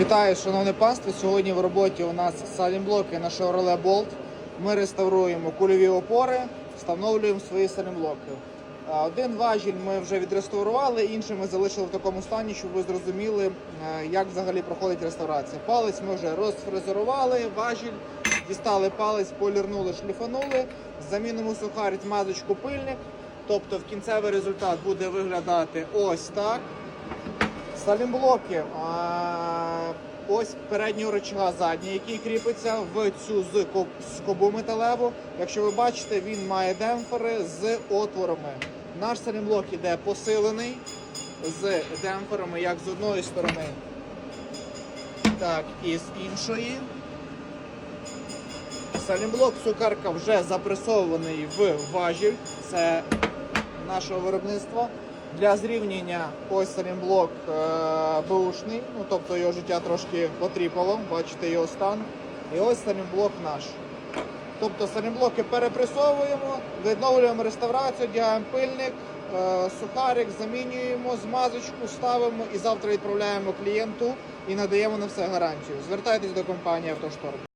Вітаю, шановне панство. Сьогодні в роботі у нас салімблоки на Chevrolet Bolt. Ми реставруємо кульові опори, встановлюємо свої салімблоки. Один важіль ми вже відреставрували, інший ми залишили в такому стані, щоб ви зрозуміли, е, як взагалі проходить реставрація. Палець ми вже розфрезерували, важіль, дістали палець, полірнули, шліфанули, замінимо сухарь, змазочку, пильник. Тобто в кінцевий результат буде виглядати ось так. Салімблоки. Ось переднього рычага задній, який кріпиться в цю скобу металеву. Якщо ви бачите, він має демпфери з отворами. Наш салімблок іде посилений з демпферами як з одної сторони, так і з іншої. Салімблок цукерка вже запресований в важіль. Це нашого виробництва. Для зрівняння ось салімблок е, бушний, ну тобто його життя трошки потріпало, бачите його стан. І ось салімблок наш. Тобто салімблоки перепресовуємо, відновлюємо реставрацію, одягаємо пильник, е, сухарик, замінюємо, змазочку ставимо і завтра відправляємо клієнту і надаємо на все гарантію. Звертайтесь до компанії Автошторм.